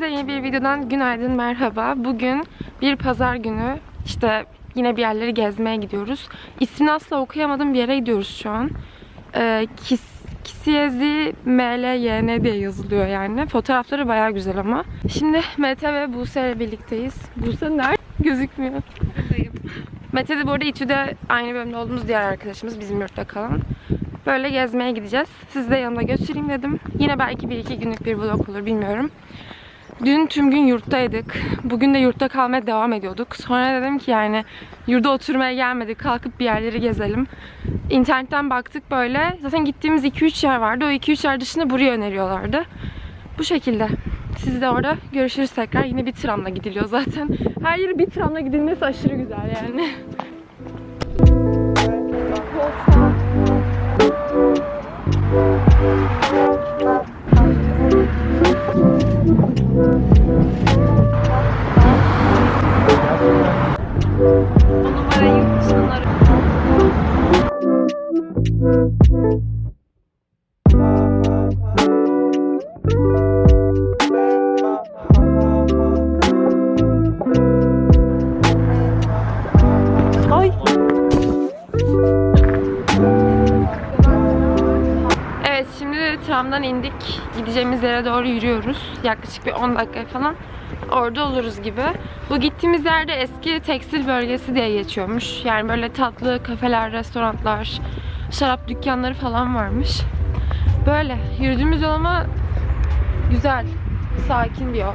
Tekrardan günaydın, merhaba. Bugün bir pazar günü. İşte yine bir yerleri gezmeye gidiyoruz. İsmini asla okuyamadım bir yere gidiyoruz şu an. Ee, Kis, Kisiyezi MLYN diye yazılıyor yani. Fotoğrafları bayağı güzel ama. Şimdi Mete ve Buse ile birlikteyiz. Buse nerede? Gözükmüyor. Mete de bu arada İTÜ'de aynı bölümde olduğumuz diğer arkadaşımız. Bizim yurtta kalan. Böyle gezmeye gideceğiz. Sizi de yanımda götüreyim dedim. Yine belki bir iki günlük bir vlog olur bilmiyorum. Dün tüm gün yurttaydık. Bugün de yurtta kalmaya devam ediyorduk. Sonra dedim ki yani yurda oturmaya gelmedik. Kalkıp bir yerleri gezelim. İnternetten baktık böyle. Zaten gittiğimiz 2-3 yer vardı. O 2-3 yer dışında burayı öneriyorlardı. Bu şekilde. Siz de orada görüşürüz tekrar. Yine bir tramla gidiliyor zaten. Her yeri bir tramla gidilmesi aşırı güzel yani. Ay. Tramdan indik. Gideceğimiz yere doğru yürüyoruz. Yaklaşık bir 10 dakika falan orada oluruz gibi. Bu gittiğimiz yerde eski tekstil bölgesi diye geçiyormuş. Yani böyle tatlı kafeler, restoranlar, şarap dükkanları falan varmış. Böyle yürüdüğümüz yol ama güzel, sakin bir yol.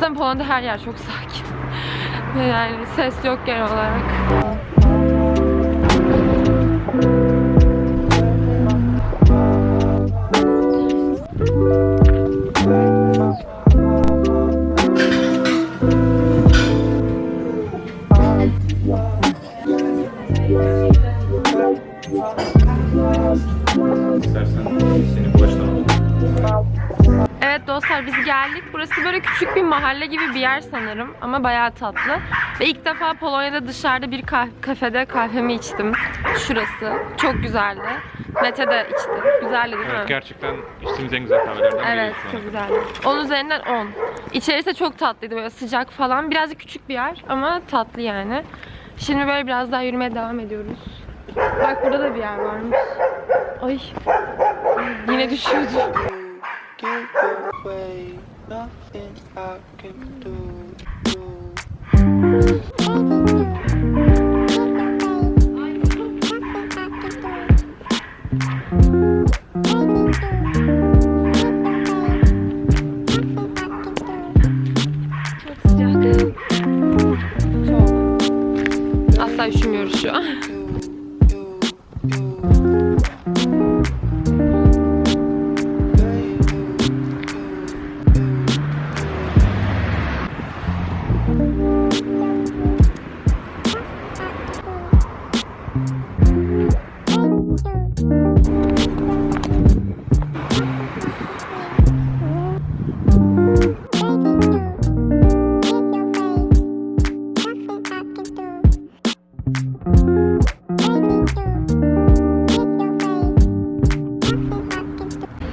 Zaten Polonya'da her yer çok sakin. Yani ses yok genel olarak. İstersen Evet dostlar biz geldik. Burası böyle küçük bir mahalle gibi bir yer sanırım ama bayağı tatlı. Ve ilk defa Polonya'da dışarıda bir kah- kafede kahvemi içtim. Şurası. Çok güzeldi. Mete de içti. Güzeldi değil mi? Evet, gerçekten içtiğimiz en güzel kahvelerden Evet biriydi şu an. çok güzeldi. 10 üzerinden 10. İçerisi de çok tatlıydı böyle sıcak falan. Birazcık küçük bir yer ama tatlı yani. Şimdi böyle biraz daha yürümeye devam ediyoruz. Bak burada da bir yer varmış. Ay. Yine düşüyordu. Way, nothing I can do. Çok şu an.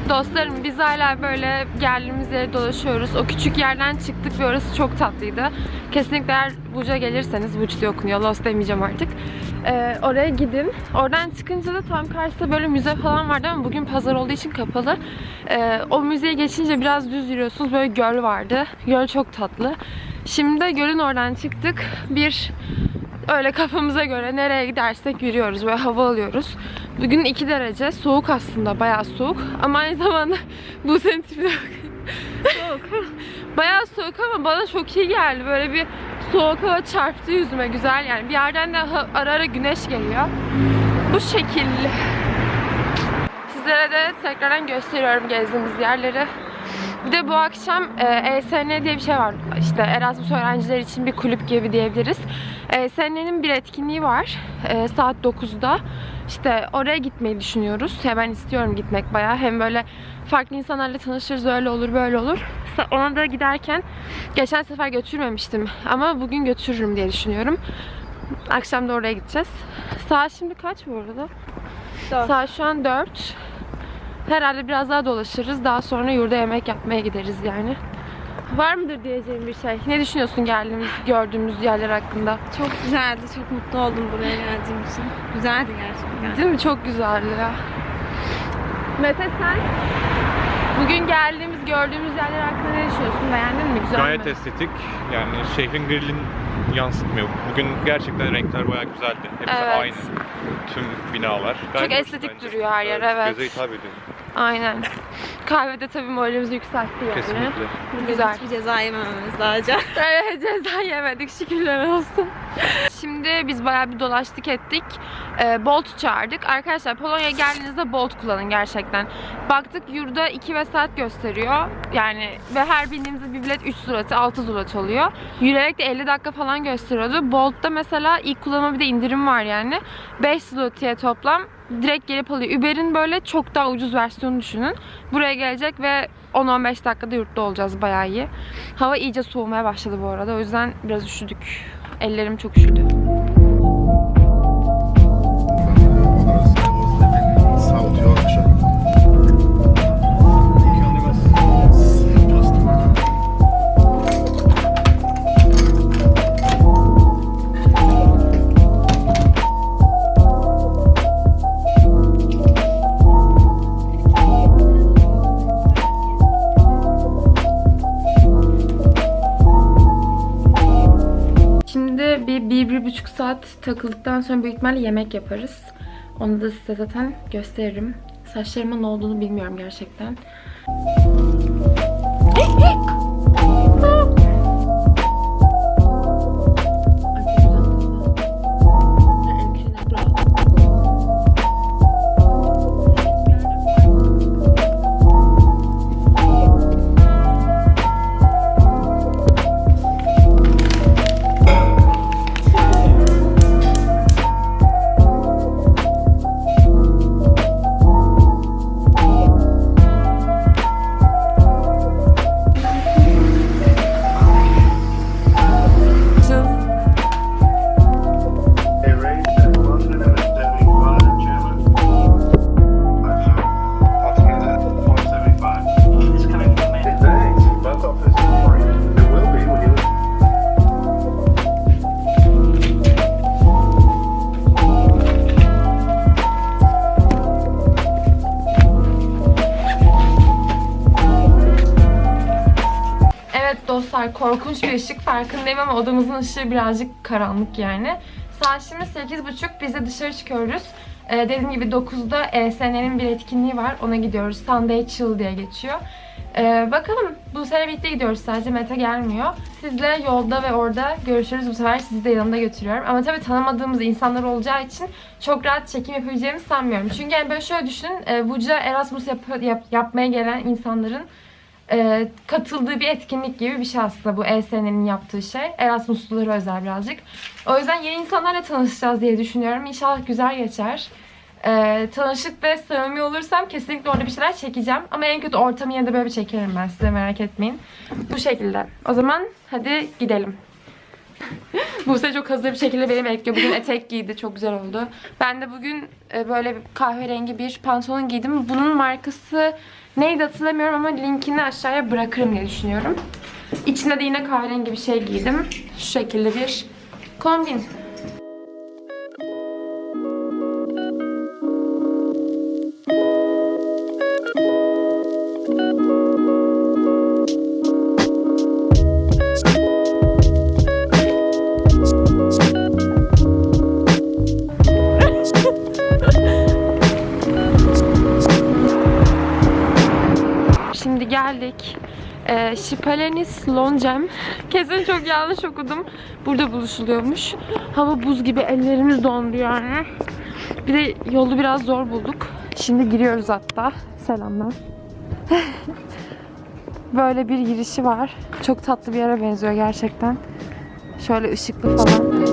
Dostlarım biz hala böyle geldiğimiz yere dolaşıyoruz. O küçük yerden çıktık ve orası çok tatlıydı. Kesinlikle eğer Buca gelirseniz, Buç diye okunuyor, Los demeyeceğim artık. Ee, oraya gidin. Oradan çıkınca da tam karşısında böyle müze falan vardı ama bugün pazar olduğu için kapalı. Ee, o müzeye geçince biraz düz yürüyorsunuz. Böyle göl vardı. Göl çok tatlı. Şimdi de gölün oradan çıktık. Bir öyle kafamıza göre nereye gidersek yürüyoruz. Böyle hava alıyoruz. Bugün 2 derece. Soğuk aslında. Bayağı soğuk. Ama aynı zamanda bu senin tipine soğuk. bayağı soğuk ama bana çok iyi geldi. Böyle bir soğuk hava çarptı yüzüme. Güzel yani. Bir yerden de ara ara güneş geliyor. Bu şekilde. Sizlere de tekrardan gösteriyorum gezdiğimiz yerleri. Bir de bu akşam e, ESN diye bir şey var. İşte Erasmus öğrenciler için bir kulüp gibi diyebiliriz. ESN'nin bir etkinliği var. E, saat 9'da. İşte oraya gitmeyi düşünüyoruz. Ya ben istiyorum gitmek bayağı. Hem böyle farklı insanlarla tanışırız öyle olur böyle olur. Ona da giderken geçen sefer götürmemiştim ama bugün götürürüm diye düşünüyorum. Akşam da oraya gideceğiz. Saat şimdi kaç bu arada? Saat şu an 4. Herhalde biraz daha dolaşırız. Daha sonra yurda yemek yapmaya gideriz yani. Var mıdır diyeceğim bir şey? Ne düşünüyorsun geldiğimiz, gördüğümüz yerler hakkında? Çok güzeldi. Çok mutlu oldum buraya geldiğim için. Güzeldi gerçekten. Değil mi? Çok güzeldi ya. Mete sen? Bugün geldiğimiz, gördüğümüz yerler hakkında ne düşünüyorsun? Beğendin mi? Güzel Gayet mi? estetik. Yani şehrin grillin yansıtmıyor. Bugün gerçekten renkler bayağı güzeldi. Hepsi Evet. aynı. Tüm binalar. Gayet hoş estetik bence. duruyor her yer, evet. Göze hitap ediyor. Aynen. Kahvede tabii moralimizi yükseltti yani. Kesinlikle. Güzel. Hiçbir ceza yemememiz lazım. Evet ceza yemedik şükürler olsun. Şimdi biz bayağı bir dolaştık ettik. Ee, Bolt çağırdık. Arkadaşlar Polonya'ya geldiğinizde Bolt kullanın gerçekten. Baktık yurda 2 ve saat gösteriyor. Yani ve her bindiğimizde bir bilet 3 zloty, 6 zloty oluyor. Yürüyerek de 50 dakika falan gösteriyordu. Bolt'ta mesela ilk kullanıma bir de indirim var yani. 5 zloty'ye toplam direkt gelip alıyor. Uber'in böyle çok daha ucuz versiyonu düşünün. Buraya gelecek ve 10-15 dakikada yurtta olacağız bayağı iyi. Hava iyice soğumaya başladı bu arada. O yüzden biraz üşüdük. Ellerim çok üşüdü. Şimdi bir, bir, bir buçuk saat takıldıktan sonra büyük ihtimalle yemek yaparız. Onu da size zaten gösteririm. Saçlarıma ne olduğunu bilmiyorum gerçekten. Korkunç bir ışık farkındayım ama odamızın ışığı birazcık karanlık yani. Saat şimdi 8.30 biz de dışarı çıkıyoruz. Ee, dediğim gibi 9'da ESN'nin bir etkinliği var. Ona gidiyoruz. Sunday Chill diye geçiyor. Ee, bakalım bu sene birlikte gidiyoruz sadece Mete gelmiyor. Sizle yolda ve orada görüşürüz. Bu sefer sizi de yanımda götürüyorum. Ama tabii tanımadığımız insanlar olacağı için çok rahat çekim yapabileceğimi sanmıyorum. Çünkü yani böyle şöyle düşünün. E, Buca Erasmus yap- yap- yapmaya gelen insanların e, katıldığı bir etkinlik gibi bir şey aslında bu ESN'nin yaptığı şey. Erasmuslulara özel birazcık. O yüzden yeni insanlarla tanışacağız diye düşünüyorum. İnşallah güzel geçer. E, tanışıp ve samimi olursam kesinlikle orada bir şeyler çekeceğim. Ama en kötü ortamı yine de böyle bir çekerim ben size merak etmeyin. Bu şekilde. O zaman hadi gidelim. Buse çok hazır bir şekilde beni bekliyor. Bugün etek giydi. Çok güzel oldu. Ben de bugün e, böyle kahverengi bir pantolon giydim. Bunun markası neydi hatırlamıyorum ama linkini aşağıya bırakırım diye düşünüyorum. İçinde de yine kahverengi bir şey giydim. Şu şekilde bir kombin. Geldik. Ee, Şipalenis Loncem. Kesin çok yanlış okudum. Burada buluşuluyormuş. Hava buz gibi ellerimiz dondu yani. Bir de yolu biraz zor bulduk. Şimdi giriyoruz hatta. Selamlar. Böyle bir girişi var. Çok tatlı bir yere benziyor gerçekten. Şöyle ışıklı falan.